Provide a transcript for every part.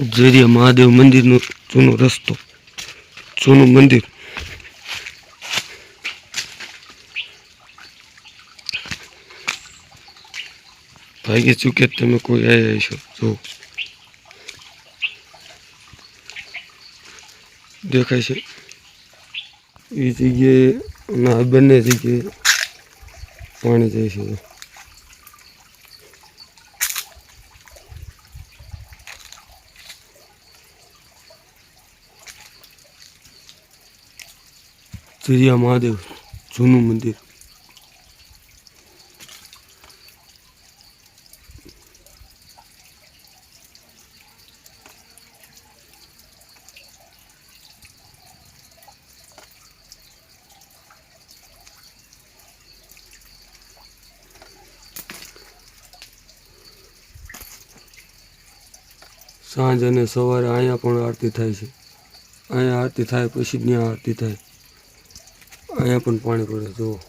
જરિયા મહાદેવ મંદિરનો જૂનો રસ્તો, જૂનું મંદિર. ભાગી ચૂકે તમે કોઈ આવ્યા છો જો. દેખાય છે. એ જગ્યાએ આ બંને જગ્યાએ પાણી જાય છે. જરિયા મહાદેવ, જૂનું મંદિર. સાંજ અને સવારે અહીંયા પણ આરતી થાય છે. અહીંયા આરતી થાય, પછી ત્યાં આરતી થાય. અહીંયા પણ પાણી પડે જુઓ.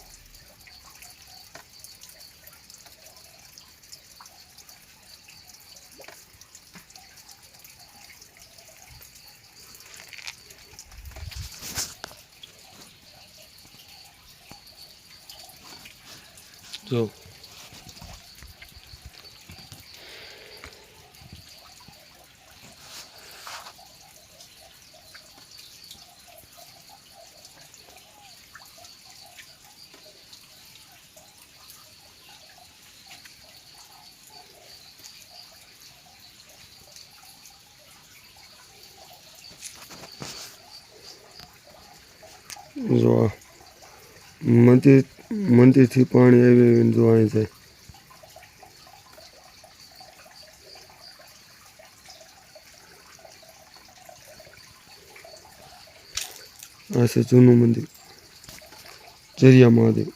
જો જો મંદિર, મંદિરથી પાણી આવી આવીને જો અહીં જાય આ છે જૂનું મંદિર. જરિયા મહાદેવ.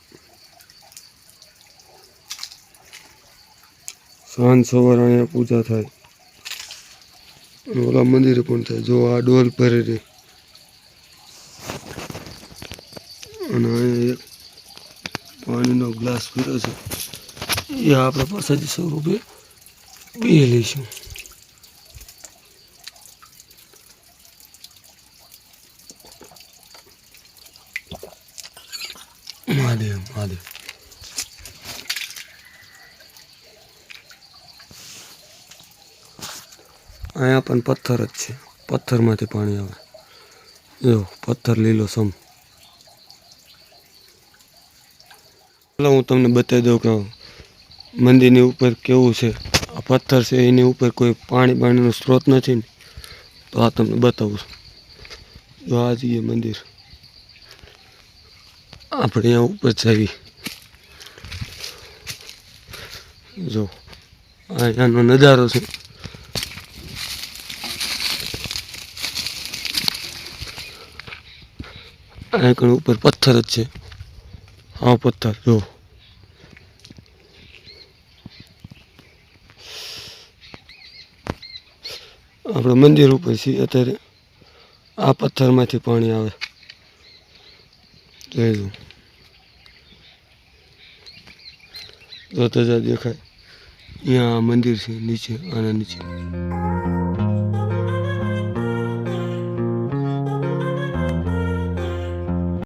સાંજ સવાર અહીંયા પૂજા થાય. ઓલા મંદિરે પણ થાય. જો આ ડોલ ભરે રે અને એક પાણીનો ગ્લાસ પીરો છે. એ આપણે પાસેથી સ્વરૂપે પી લઈશું. મહાદેવ મહાદેવ. અહીંયા પણ પથ્થર જ છે. પથ્થરમાંથી પાણી આવે. એવો પથ્થર લીલો સમ. ચાલો હું તમને બતાવી દઉં કે મંદિરની ઉપર કેવું છે? આ પથ્થર છે, એની ઉપર કોઈ પાણી પાણીનો સ્ત્રોત નથી ને. તો આ તમને બતાવું છું. જો આ જઈએ મંદિર. આપણે અહીંયા ઉપર જઈએ. જો અહીંયાનો નજારો છે. કણ ઉપર પથ્થર જ છે. હા પથ્થર જો આપણે મંદિર ઉપર છીએ, અત્યારે આ પથ્થરમાંથી પાણી આવે. જોઈ જો તજા દેખાય. અહીંયા આ મંદિર છે, નીચે આના નીચે.